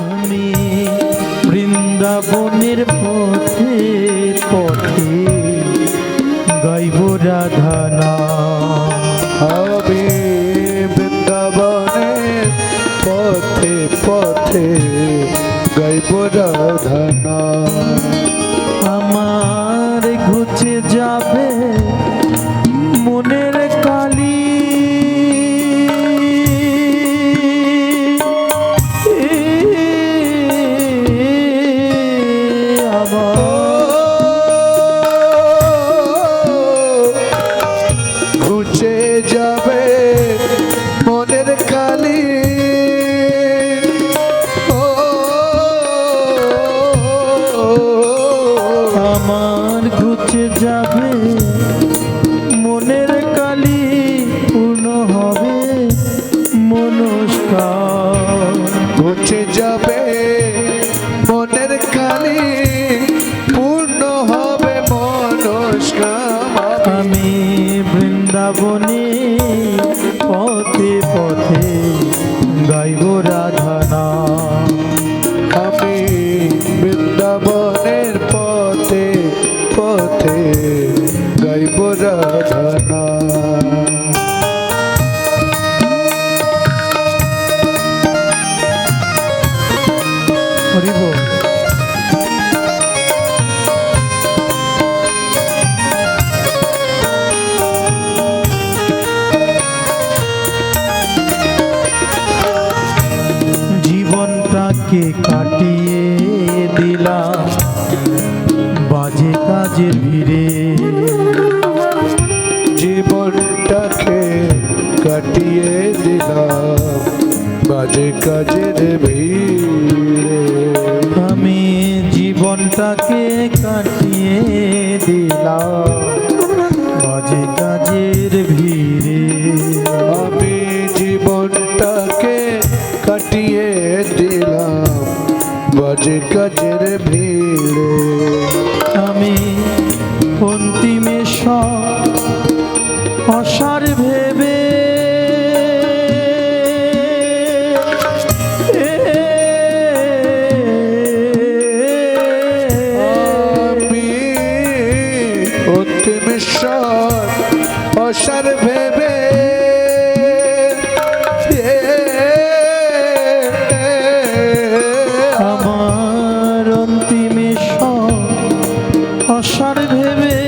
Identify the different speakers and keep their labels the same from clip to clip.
Speaker 1: তুমি বৃন্দাবনের পথ যাবে কে কাটিয়ে দিলা বাজে কাজে ভিড়ে।
Speaker 2: জীবনটাকে কাটিয়ে দিলা বাজে কাজে ভিড়ে।
Speaker 1: আমি জীবনটাকে কাজের ভে ভেবে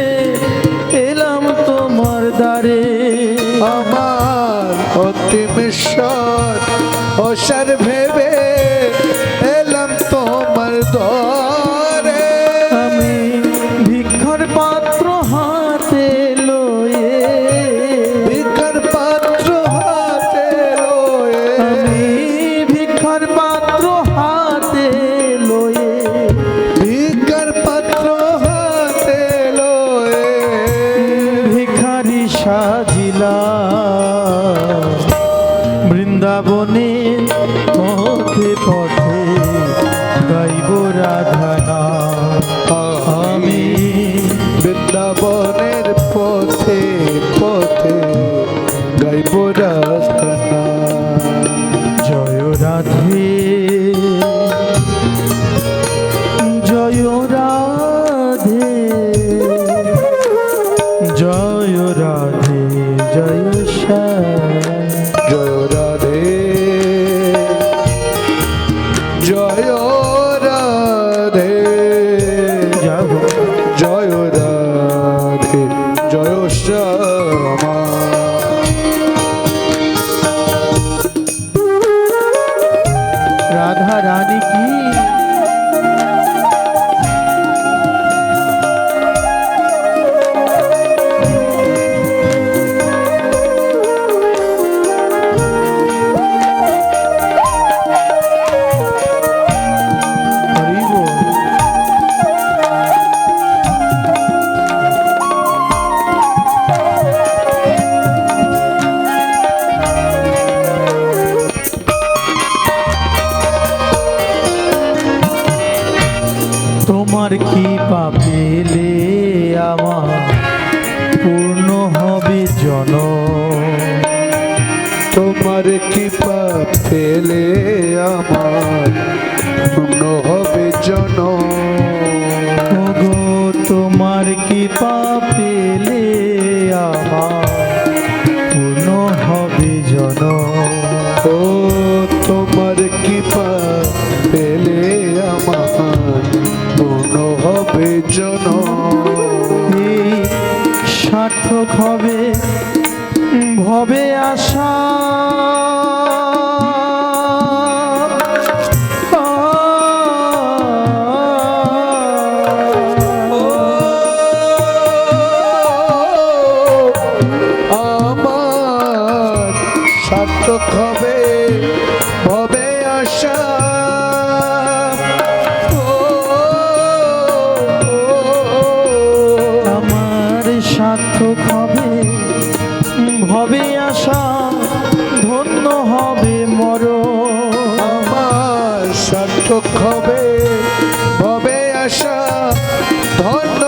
Speaker 1: পথে পথে গাইব রাধানা আমি বৃন্দাবনে তোমার কি পাপেলে আমার পূর্ণ হবে জন।
Speaker 2: তোমার
Speaker 1: কি পাপেলে আমার পূর্ণ হবে জন।
Speaker 2: তোমার কি
Speaker 1: পাপেলে সার্থক হবে। ভবে আশা।
Speaker 2: প্রত্যক্ষ হবে
Speaker 1: হবে আশা ধন্য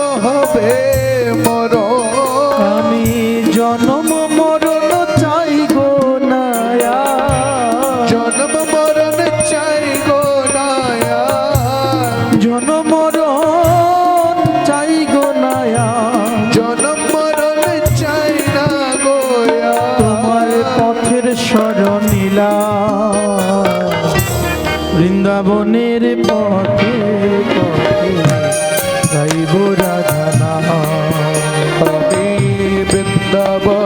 Speaker 2: Vrindavan.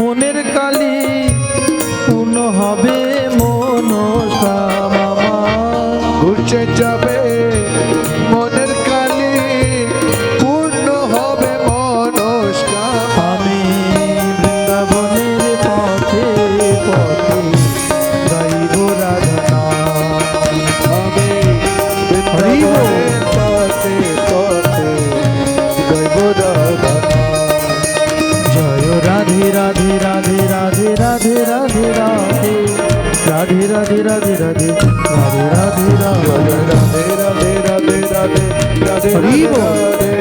Speaker 2: moon in
Speaker 1: Hari
Speaker 2: Radhe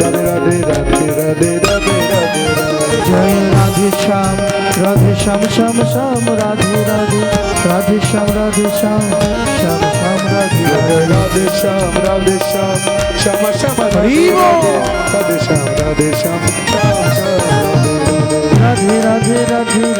Speaker 2: Radhe Radhe Radhe Radhe
Speaker 1: Joy Radhe Shyam Radhe Shyam Shyam Shyam Radhe Radhe Radhe Shyam Radhe Shyam Shyam Shyam Radhe
Speaker 2: Radhe
Speaker 1: Radhe
Speaker 2: Shyam Radhe Shyam Shyam Shyam
Speaker 1: Hari
Speaker 2: Radhe Shyam Radhe Shyam Shyam Shyam Radhe Radhe
Speaker 1: Radhe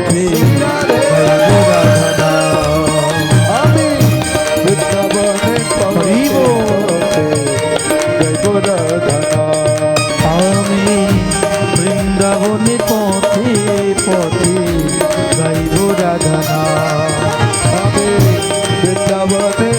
Speaker 1: Deixa você